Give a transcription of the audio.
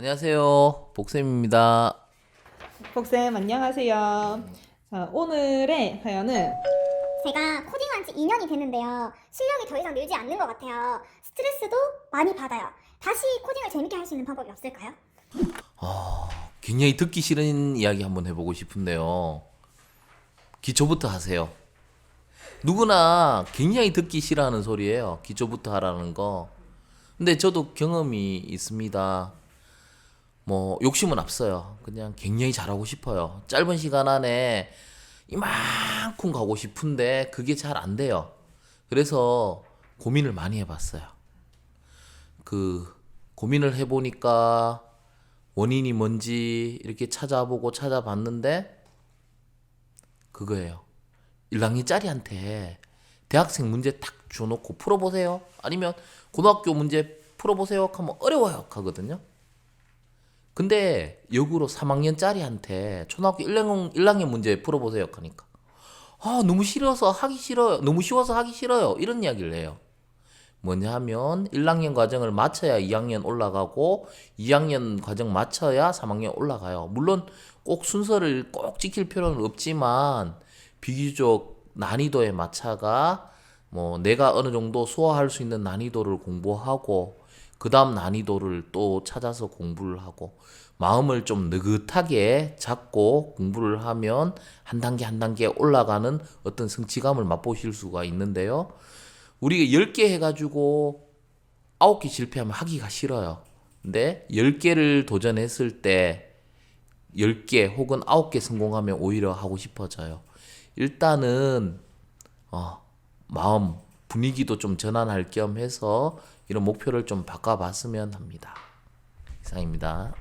안녕하세요. 복쌤입니다. 복쌤 안녕하세요. 자, 오늘의 사연은 제가 코딩한 지 2년이 됐는데요. 실력이 더 이상 늘지 않는 것 같아요. 스트레스도 많이 받아요. 다시 코딩을 재밌게 할 수 있는 방법이 없을까요? 굉장히 듣기 싫은 이야기 한번 해보고 싶은데요. 기초부터 하세요. 누구나 굉장히 듣기 싫어하는 소리예요. 기초부터 하라는 거. 근데 저도 경험이 있습니다. 뭐 욕심은 앞서요. 그냥 굉장히 잘하고 싶어요. 짧은 시간 안에 이만큼 가고 싶은데 그게 잘 안 돼요. 그래서 고민을 많이 해봤어요. 그 고민을 해보니까 원인이 뭔지 이렇게 찾아보고 찾아봤는데 그거예요. 1학년짜리한테 대학생 문제 딱 줘놓고 풀어보세요. 아니면 고등학교 문제 풀어보세요. 하면 어려워요. 하거든요. 근데 역으로 3학년짜리한테 초등학교 1학년, 1학년 문제 풀어보세요. 하니까 아 너무 싫어서 하기 싫어요. 너무 쉬워서 하기 싫어요. 이런 이야기를 해요. 뭐냐 하면 1학년 과정을 마쳐야 2학년 올라가고 2학년 과정 마쳐야 3학년 올라가요. 물론 꼭 순서를 꼭 지킬 필요는 없지만 비교적 난이도의 마차가 뭐 내가 어느 정도 소화할 수 있는 난이도를 공부하고 그 다음 난이도를 또 찾아서 공부를 하고 마음을 좀 느긋하게 잡고 공부를 하면 한 단계 한 단계 올라가는 어떤 성취감을 맛보실 수가 있는데요. 우리가 10개 해가지고 9개 실패하면 하기가 싫어요. 근데 10개를 도전했을 때 10개 혹은 9개 성공하면 오히려 하고 싶어져요. 일단은 어, 마음 분위기도 좀 전환할 겸 해서 이런 목표를 좀 바꿔봤으면 합니다. 이상입니다.